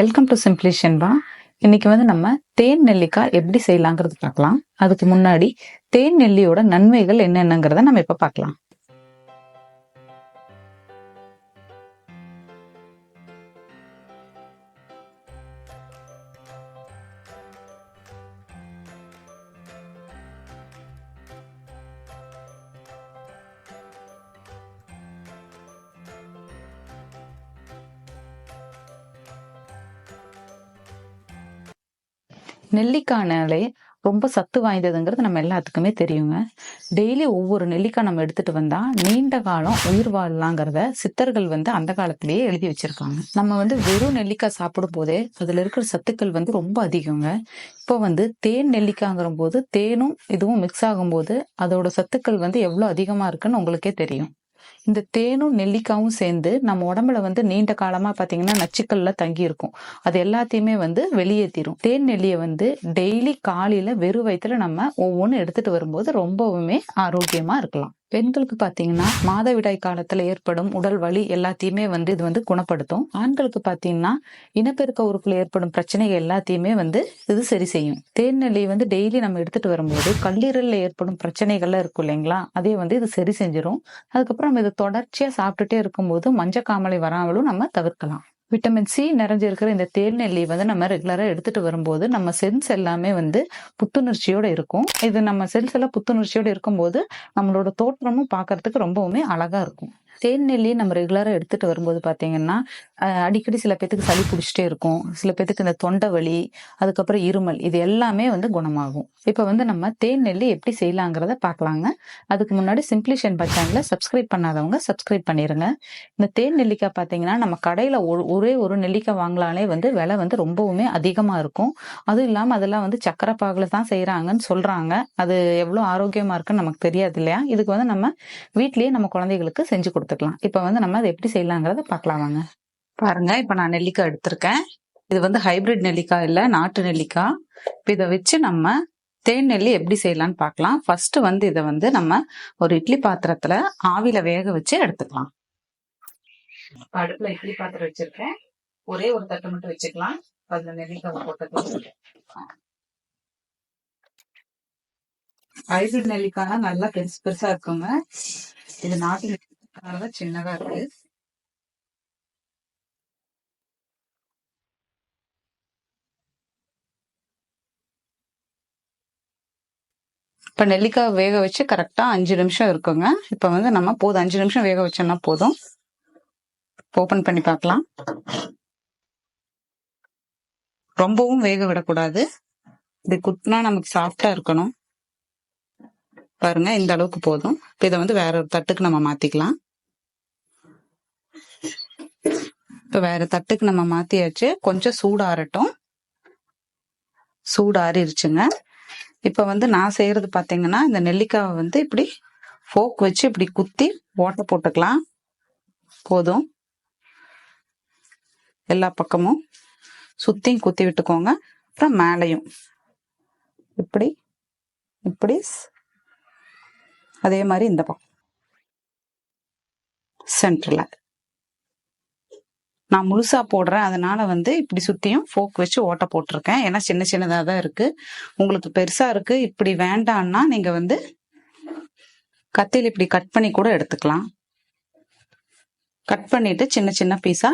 Welcome to சிம்பிளிஷன்பா இன்னைக்கு வந்து நம்ம தேன் நெல்லிக்காய் எப்படி செய்யலாங்கிறது பார்க்கலாம். அதுக்கு முன்னாடி தேன் நெல்லியோட நன்மைகள் என்னென்னங்கிறத நம்ம இப்ப பார்க்கலாம். நெல்லிக்காய்னாலே ரொம்ப சத்து வாய்ந்ததுங்கிறது நம்ம எல்லாத்துக்குமே தெரியுங்க. டெய்லி ஒவ்வொரு நெல்லிக்காய் நம்ம எடுத்துட்டு வந்தா நீண்ட காலம் உயிர் வாழலாங்கிறத சித்தர்கள் வந்து அந்த காலத்திலேயே எழுதி வச்சிருக்காங்க. நம்ம வந்து வெறும் நெல்லிக்காய் சாப்பிடும் போதே அதுல இருக்கிற சத்துக்கள் வந்து ரொம்ப அதிகங்க. இப்போ வந்து தேன் நெல்லிக்காய்ங்கிற போது தேனும் இதுவும் மிக்ஸ் ஆகும்போது அதோட சத்துக்கள் வந்து எவ்வளோ அதிகமா இருக்குன்னு உங்களுக்கே தெரியும். இந்த தேனும் நெல்லிக்காவும் சேர்ந்து நம்ம உடம்புல வந்து நீண்ட காலமா பாத்தீங்கன்னா நச்சுக்கள்ல தங்கி இருக்கும் அது எல்லாத்தையுமே வந்து வெளியேற்றிடும் தேன் நெல்லியை வந்து டெய்லி காலையில வெறும் வயிற்றுல நம்ம ஒவ்வொன்றும் எடுத்துட்டு வரும்போது ரொம்பவுமே ஆரோக்கியமா இருக்கலாம். பெண்களுக்கு பாத்தீங்கன்னா மாதவிடாய் காலத்துல ஏற்படும் உடல் வலி எல்லாத்தையுமே வந்து இது வந்து குணப்படுத்தும். ஆண்களுக்கு பாத்தீங்கன்னா இனப்பெருக்க உறுப்புல ஏற்படும் பிரச்சனைகள் எல்லாத்தையுமே வந்து இது சரி செய்யும். தேன் நெல்லியை வந்து டெய்லி நம்ம எடுத்துட்டு வரும்போது கல்லீரல்ல ஏற்படும் பிரச்சனைகள்லாம் இருக்கும் இல்லைங்களா? அதே வந்து இது சரி செஞ்சிடும் அதுக்கப்புறம் நம்ம இதை தொடர்ச்சியா சாப்பிட்டுட்டே இருக்கும்போது மஞ்சள் காமலை வராமலும் நம்ம தவிர்க்கலாம். விட்டமின் சி நிறைஞ்சிருக்கிற இந்த தேல்நெல்லி வந்து நம்ம ரெகுலரா எடுத்துட்டு வரும்போது நம்ம செல்ஸ் எல்லாமே வந்து புத்துணர்ச்சியோட இருக்கும். இது நம்ம செல்ஸ் எல்லாம் புத்துணர்ச்சியோட இருக்கும்போது நம்மளோட தோற்றமும் பார்க்கறதுக்கு ரொம்பவுமே அழகா இருக்கும். தேன் நம்ம ரெகுலரா எடுத்துட்டு வரும்போது பாத்தீங்கன்னா அடிக்கடி சில பேத்துக்கு சளி பிடிச்சிட்டே இருக்கும். சில பேத்துக்கு இந்த தொண்டை வலி அதுக்கப்புறம் இருமல் இது எல்லாமே வந்து குணமாகும். இப்ப வந்து நம்ம தேன் நெல்லி எப்படி செய்யலாங்கிறத பார்க்கலாங்க அதுக்கு முன்னாடி சிம்பிளிஷன் பை சப்ஸ்கிரைப் பண்ணாதவங்க சப்ஸ்கிரைப் பண்ணிருங்க. இந்த தேன் நெல்லிக்காய் பார்த்தீங்கன்னா நம்ம கடையில் ஒரு ஒரே ஒரு நெல்லிக்காய் வாங்கலாலே வந்து விலை வந்து ரொம்பவுமே அதிகமாக இருக்கும். அதுவும் இல்லாமல் அதெல்லாம் வந்து சக்கரை பாகில் தான் செய்கிறாங்கன்னு சொல்கிறாங்க அது எவ்வளோ ஆரோக்கியமாக இருக்குன்னு நமக்கு தெரியாது இல்லையா? இதுக்கு வந்து நம்ம வீட்லேயே நம்ம குழந்தைகளுக்கு செஞ்சு கொடுப்போம் பார்த்துக்கலாம் இப்போ வந்து நம்ம அதை எப்படி செய்யலாங்கிறத பார்க்கலாம் வாங்க. பாருங்க இப்போ நான் நெல்லிக்காய் எடுத்திருக்கேன். இது வந்து ஹைபிரிட் நெல்லிக்காய் இல்லை நாட்டு நெல்லிக்காய். இப்போ இதை வச்சு நம்ம தேன் நெல்லி எப்படி செய்யலாம்னு பார்க்கலாம். ஃபர்ஸ்ட் வந்து இதை வந்து நம்ம ஒரு இட்லி பாத்திரத்துல ஆவியில வேக வச்சு எடுத்துக்கலாம். அடுப்புல இட்லி பாத்திரம் வச்சிருக்கேன். ஒரே ஒரு தட்டு மட்டும் வச்சுக்கலாம். அதுல நெல்லிக்காய் போட்டு ஹைபிரிட் நெல்லிக்காய் நல்லா பெருசு பெருசா இருக்குங்க. இது நாட்டு நெல்லிக்காய் சின்னதா இருக்கு. இப்ப நெல்லிக்காய் வேக வச்சு கரெக்டா அஞ்சு நிமிஷம் இருக்குங்க. இப்ப வந்து நம்ம போதும். அஞ்சு நிமிஷம் வேக வச்சோம்னா போதும். ஓபன் பண்ணி பார்க்கலாம். ரொம்பவும் வேக விடக்கூடாது. இது குட்னா நமக்கு சாஃப்டா இருக்கணும். பாருங்க இந்த அளவுக்கு போதும். இப்ப இதை வந்து வேற ஒரு தட்டுக்கு நம்ம மாத்திக்கலாம். இப்போ வேற தட்டுக்கு நம்ம மாற்றியாச்சு கொஞ்சம் சூடாரட்டும் சூடாறிடுச்சுங்க இப்போ வந்து நான் செய்கிறது பார்த்தீங்கன்னா இந்த நெல்லிக்காவை வந்து இப்படி ஃபோக் வச்சு இப்படி குத்தி ஓட்டை போட்டுக்கலாம். போதும். எல்லா பக்கமும் சுற்றியும் குத்தி விட்டுக்கோங்க. அப்புறம் மேலையும். இப்படி இப்படி அதே மாதிரி இந்த பக்கம். சென்ட்ரில் நான் முழுசா போடுறேன். அதனால வந்து இப்படி சுத்தியும் ஃபோக் வச்சு ஓட்டை போட்டிருக்கேன். ஏன்னா சின்ன சின்னதாக தான் இருக்கு. உங்களுக்கு பெருசா இருக்கு. இப்படி வேண்டான்னா நீங்க வந்து கத்தியில் இப்படி கட் பண்ணி கூட எடுத்துக்கலாம். கட் பண்ணிட்டு சின்ன சின்ன பீஸா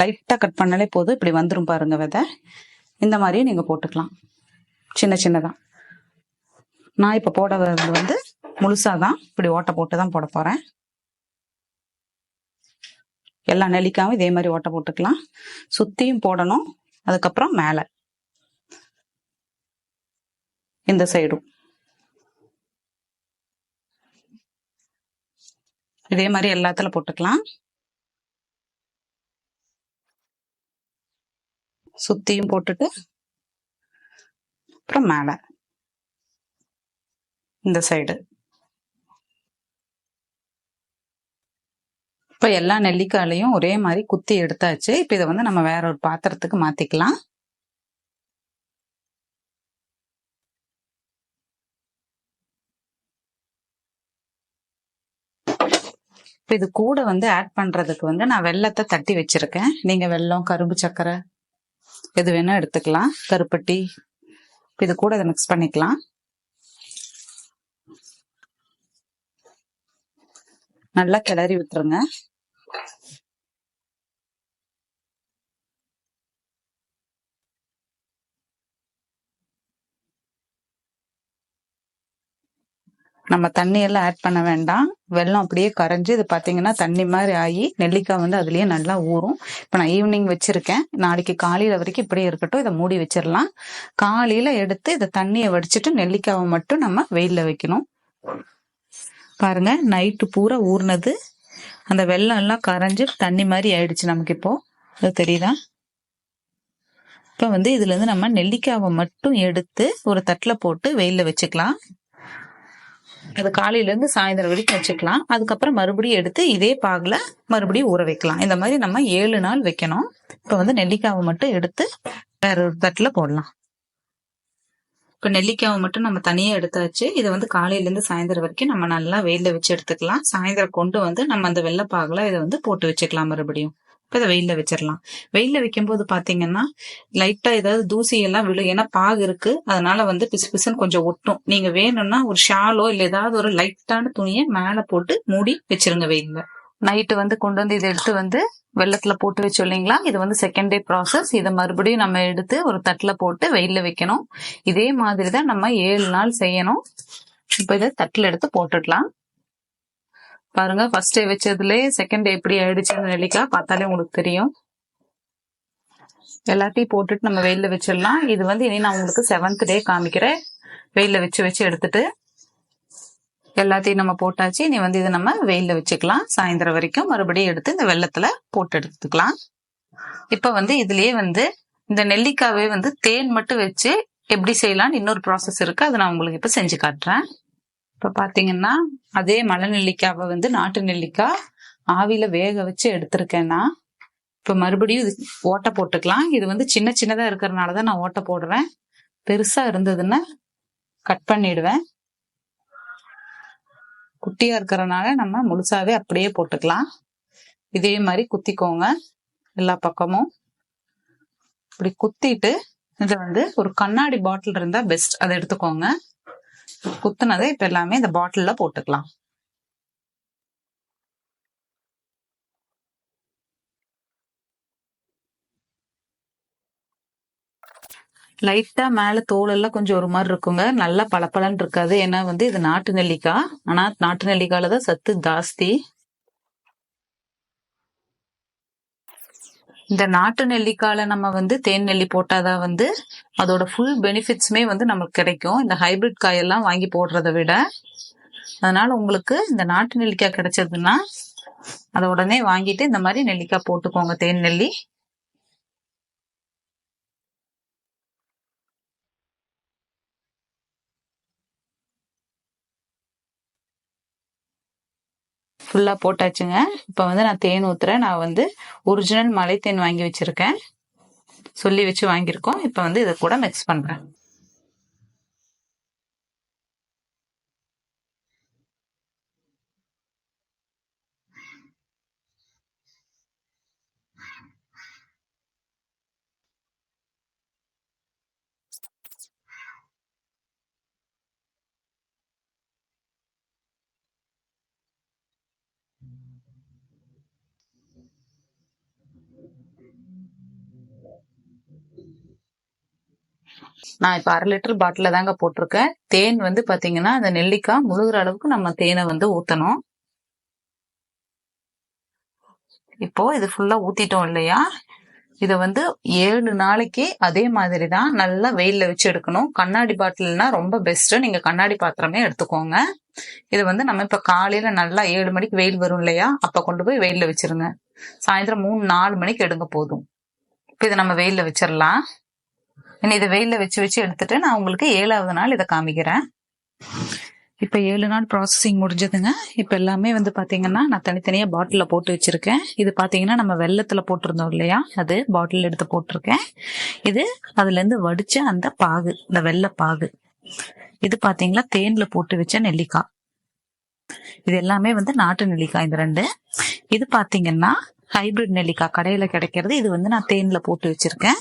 லைட்டா கட் பண்ணாலே போதும். இப்படி வந்துடும் பாருங்க விதை. இந்த மாதிரியும் நீங்க போட்டுக்கலாம். சின்ன சின்னதா. நான் இப்ப போட வர்றது வந்து முழுசாதான். இப்படி ஓட்டை போட்டு தான் போட போறேன். எல்லா நெல்லிக்காவும் இதே மாதிரி ஓட்டை போட்டுக்கலாம். சுத்தியும் போடணும். அதுக்கப்புறம் மேல. இந்த சைடும். இதே மாதிரி எல்லாத்துல போட்டுக்கலாம். சுத்தியும் போட்டுட்டு அப்புறம் மேல. இந்த சைடு. இப்ப எல்லா நெல்லிக்காயிலையும் ஒரே மாதிரி குத்தி எடுத்தாச்சு. இப்ப இதை வந்து நம்ம வேற ஒரு பாத்திரத்துக்கு மாத்திக்கலாம். இப்போ இது கூட வந்து ஆட் பண்றதுக்கு வந்து நான் வெள்ளத்தை தட்டி வச்சிருக்கேன். நீங்க வெல்லம் கரும்பு சக்கரை எது வேணா எடுத்துக்கலாம். கருப்பட்டி இப்போ இது கூட இதை மிக்ஸ் பண்ணிக்கலாம். நல்லா கிளறி விட்டுருங்க. நம்ம தண்ணி எல்லாம் ஆட் பண்ண வேண்டாம். வெள்ளம் அப்படியே கரைஞ்சி இது பார்த்தீங்கன்னா தண்ணி மாதிரி ஆகி நெல்லிக்காய் வந்து அதுலேயே நல்லா ஊறும். இப்போ நான் ஈவினிங் வச்சிருக்கேன். நாளைக்கு காலையில் வரைக்கும் இப்படியே இருக்கட்டும். இதை மூடி வச்சிடலாம். காலையில் எடுத்து இதை தண்ணியை வடிச்சிட்டு நெல்லிக்காவை மட்டும் நம்ம வெயிலில் வைக்கணும். பாருங்க நைட்டு பூரா ஊறினது. அந்த வெள்ளம் எல்லாம் கரைஞ்சு தண்ணி மாதிரி ஆயிடுச்சு நமக்கு இப்போ. அது தெரியுதா? இப்போ வந்து இதுலேருந்து நம்ம நெல்லிக்காவை மட்டும் எடுத்து ஒரு தட்டில் போட்டு வெயிலில் வச்சுக்கலாம். அது காலையில இருந்து சாயந்தரம் வரைக்கும் வச்சுக்கலாம். அதுக்கப்புறம் மறுபடியும் எடுத்து இதே பாகில் மறுபடியும் ஊற வைக்கலாம். இந்த மாதிரி நம்ம ஏழு நாள் வைக்கணும். இப்போ வந்து நெல்லிக்காவை மட்டும் எடுத்து வேற ஒரு தட்டில் போடலாம். இப்போ நெல்லிக்காவை மட்டும் நம்ம தனியாக எடுத்தாச்சு. இதை வந்து காலையிலேருந்து சாயந்தரம் வரைக்கும் நம்ம நல்லா வெயிலில் வச்சு எடுத்துக்கலாம். சாயந்தரம் கொண்டு வந்து நம்ம அந்த வெள்ளைப்பாகில் இதை வந்து போட்டு வச்சுக்கலாம் மறுபடியும். இப்போ இதை வெயில்ல வச்சிடலாம் வெயில்ல வைக்கும்போது பாத்தீங்கன்னா லைட்டா ஏதாவது தூசி எல்லாம் விழும். ஏன்னா பாகு இருக்கு. அதனால வந்து பிசு பிசுன்னு கொஞ்சம் ஒட்டும். நீங்க வேணும்னா ஒரு ஷாலோ இல்ல ஏதாவது ஒரு லைட்டான துணியை மேல போட்டு மூடி வச்சிருங்க வெயில்ல. நைட்டு வந்து கொண்டு வந்து இதை எடுத்து வந்து வெள்ளத்துல போட்டு வச்சு இல்லைங்களா? இது வந்து செகண்ட் டே ப்ராசஸ் இதை மறுபடியும் நம்ம எடுத்து ஒரு தட்டுல போட்டு வெயில்ல வைக்கணும். இதே மாதிரி தான் நம்ம ஏழு நாள் செய்யணும். இப்போ இதை தட்டில் எடுத்து போட்டுடலாம். பாருங்க. ஃபர்ஸ்ட் டே வச்சதுலே செகண்ட் டே எப்படி ஆயிடுச்சுன்னு அந்த நெல்லிக்காய் பார்த்தாலே உங்களுக்கு தெரியும். எல்லாத்தையும் போட்டுட்டு நம்ம வெயில்ல வச்சிடலாம். இது வந்து இனி நான் உங்களுக்கு செவன்த் டே காமிக்கிறேன். வெயில்ல வச்சு வச்சு எடுத்துட்டு எல்லாத்தையும் நம்ம போட்டாச்சு. இனி வந்து இதை நம்ம வெயில்ல வச்சுக்கலாம். சாயந்தரம் வரைக்கும் மறுபடியும் எடுத்து இந்த வெள்ளத்துல போட்டு எடுத்துக்கலாம். இப்ப வந்து இதுலயே வந்து இந்த நெல்லிக்காவே வந்து தேன் மட்டும் வச்சு எப்படி செய்யலாம்னு இன்னொரு ப்ராசஸ் இருக்கு. அதை நான் உங்களுக்கு இப்ப செஞ்சு காட்டுறேன். இப்போ பார்த்தீங்கன்னா அதே மலை நெல்லிக்காவை வந்து நாட்டு நெல்லிக்காய் ஆவியில வேக வச்சு எடுத்திருக்கேன்னா இப்போ மறுபடியும் இது ஓட்டை போட்டுக்கலாம். இது வந்து சின்ன சின்னதாக இருக்கிறனால தான் நான் ஓட்டை போடுறேன். பெருசாக இருந்ததுன்னா கட் பண்ணிடுவேன். குட்டியா இருக்கிறனால நம்ம முழுசாவே அப்படியே போட்டுக்கலாம். இதே மாதிரி குத்திக்கோங்க எல்லா பக்கமும். இப்படி குத்திட்டு இதை வந்து ஒரு கண்ணாடி பாட்டில் இருந்தால் பெஸ்ட் அதை எடுத்துக்கோங்க. குத்துனதை இப்ப எல்லாமே இந்த பாட்டில போட்டுக்கலாம். லைட்டா மேல தோலெல்லாம் கொஞ்சம் ஒரு மாதிரி இருக்குங்க. நல்லா பளபளன்னு இருக்காது. ஏன்னா வந்து இது நாட்டு நெல்லிக்காய். ஆனா நாட்டு நெல்லிக்காயில தான் சத்து ஜாஸ்தி. இந்த நாட்டு நெல்லிக்காயில நம்ம வந்து தேன் நெல்லி போட்டாதான் வந்து அதோட ஃபுல் பெனிஃபிட்ஸுமே வந்து நமக்கு கிடைக்கும். இந்த ஹைபிரிட் காயெல்லாம் வாங்கி போடுறதை விட. அதனால உங்களுக்கு இந்த நாட்டு நெல்லிக்காய் கிடைச்சதுன்னா அதை உடனே வாங்கிட்டு இந்த மாதிரி நெல்லிக்காய் போட்டுக்கோங்க தேன் நெல்லி. ஃபுல்லாக போட்டாச்சுங்க. இப்போ வந்து நான் தேன் ஊற்றுறேன் நான் வந்து ஒரிஜினல் மலை தேன் வாங்கி வச்சுருக்கேன். சொல்லி வச்சு வாங்கியிருக்கோம். இப்போ வந்து இதை கூட மிக்ஸ் பண்ணுறேன் நான் இப்போ அரை லிட்டர் பாட்டில தாங்க போட்டிருக்கேன். தேன் வந்து பாத்தீங்கன்னா அந்த நெல்லிக்காய் முழுகிற அளவுக்கு நம்ம தேனை வந்து ஊத்தணும். இப்போ இது ஃபுல்லா ஊத்திட்டோம் இல்லையா? இத வந்து ஏழு நாளைக்கு அதே மாதிரி தான் நல்லா வெயில்ல வச்சு எடுக்கணும். கண்ணாடி பாட்டில்னா ரொம்ப பெஸ்ட் நீங்க கண்ணாடி பாத்திரமே எடுத்துக்கோங்க. இது வந்து நம்ம இப்போ காலையில நல்லா ஏழு மணிக்கு வெயில் வரும் இல்லையா? அப்ப கொண்டு போய் வெயில்ல வச்சிருங்க. சாயந்தரம் மூணு நாலு மணிக்கு எடுங்க போதும். இப்போ இதை நம்ம வெயிலில் வச்சிடலாம் இனி இதை வெயிலில் வச்சு வச்சு எடுத்துட்டு நான் உங்களுக்கு ஏழாவது நாள் இதை காமிக்கிறேன். இப்போ ஏழு நாள் ப்ராசஸிங் முடிஞ்சதுங்க. இப்போ எல்லாமே வந்து பார்த்தீங்கன்னா நான் தனித்தனியாக பாட்டிலில் போட்டு வச்சிருக்கேன். இது பார்த்தீங்கன்னா நம்ம வெள்ளத்தில் போட்டிருந்தோம் இல்லையா? அது பாட்டில் எடுத்து போட்டிருக்கேன். இது அதுலேருந்து வடித்த அந்த பாகு இந்த வெள்ளை பாகு. இது பார்த்தீங்களா தேன்ல போட்டு வச்ச நெல்லிக்காய். இது எல்லாமே வந்து நாட்டு நெல்லிக்காய் இந்த ரெண்டு. இது பார்த்தீங்கன்னா ஹைபிரிட் நெல்லிக்காய் கடையில கிடைக்கிறது. இது வந்து நான் தேன்ல போட்டு வச்சிருக்கேன்.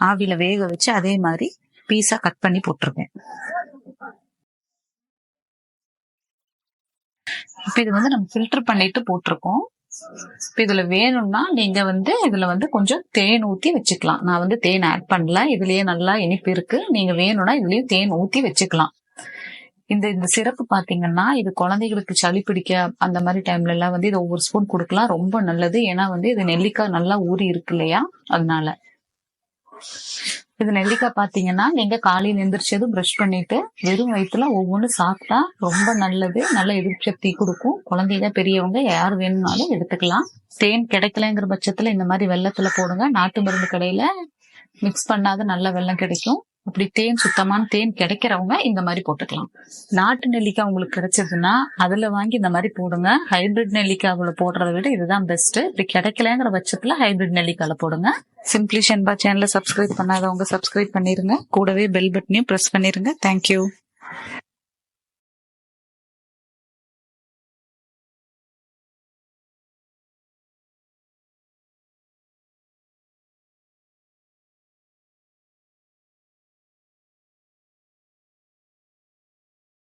ஆவியில வேக வச்சு அதே மாதிரி பீஸா கட் பண்ணி போட்டிருக்கேன். இப்ப இது வந்து நம்ம ஃபில்டர் பண்ணிட்டு போட்டிருக்கோம். இப்ப இதுல வேணும்னா நீங்க வந்து இதுல வந்து கொஞ்சம் தேன் ஊத்தி வச்சுக்கலாம். நான் வந்து தேன் ஆட் பண்ணல. இதுலயே நல்லா இனிப்பு இருக்கு. நீங்க வேணும்னா இதுலயும் தேன் ஊத்தி வச்சுக்கலாம். இந்த இந்த சிறப்பு பாத்தீங்கன்னா இது குழந்தைகளுக்கு சளி பிடிக்க அந்த மாதிரி டைம்ல எல்லாம் வந்து இது ஒவ்வொரு ஸ்பூன் கொடுக்கலாம். ரொம்ப நல்லது. ஏன்னா வந்து இது நெல்லிக்காய் நல்லா ஊறி இருக்கு இல்லையா? அதனால. இது நெல்லிக்காய் பாத்தீங்கன்னா நீங்க காலையில் எந்திரிச்சதும் ப்ரஷ் பண்ணிட்டு வெறும் வயிற்றுல ஒவ்வொன்றும் சாப்பிட்டா ரொம்ப நல்லது. நல்ல எதிர்ப்பு சக்தி கொடுக்கும். குழந்தைங்க பெரியவங்க யார் வேணும்னாலும் எடுத்துக்கலாம். தேன் கிடைக்கலங்கிற பட்சத்துல இந்த மாதிரி வெள்ளத்துல போடுங்க. நாட்டு மருந்து கடையில மிக்ஸ் பண்ணாத நல்ல வெள்ளம் கிடைக்கும். அப்படி தேன் சுத்தமான தேன் கிடைக்கிறவங்க இந்த மாதிரி போட்டுக்கலாம். நாட்டு நெல்லிக்காய் உங்களுக்கு கிடைச்சதுன்னா அதுல வாங்கி இந்த மாதிரி போடுங்க. ஹைபிரிட் நெல்லிக்காவுல போடுறத விட இதுதான் பெஸ்ட் இப்படி கிடைக்கலங்கிற பட்சத்துல ஹைபிரிட் நெல்லிக்காயில போடுங்க. சிம்பிளி ஷென்பா சேனலை சப்ஸ்கிரைப் பண்ணாதவங்க சப்ஸ்கிரைப் பண்ணிருங்க. கூடவே பெல் பட்டனையும் பிரஸ் பண்ணிருங்க. தேங்க்யூ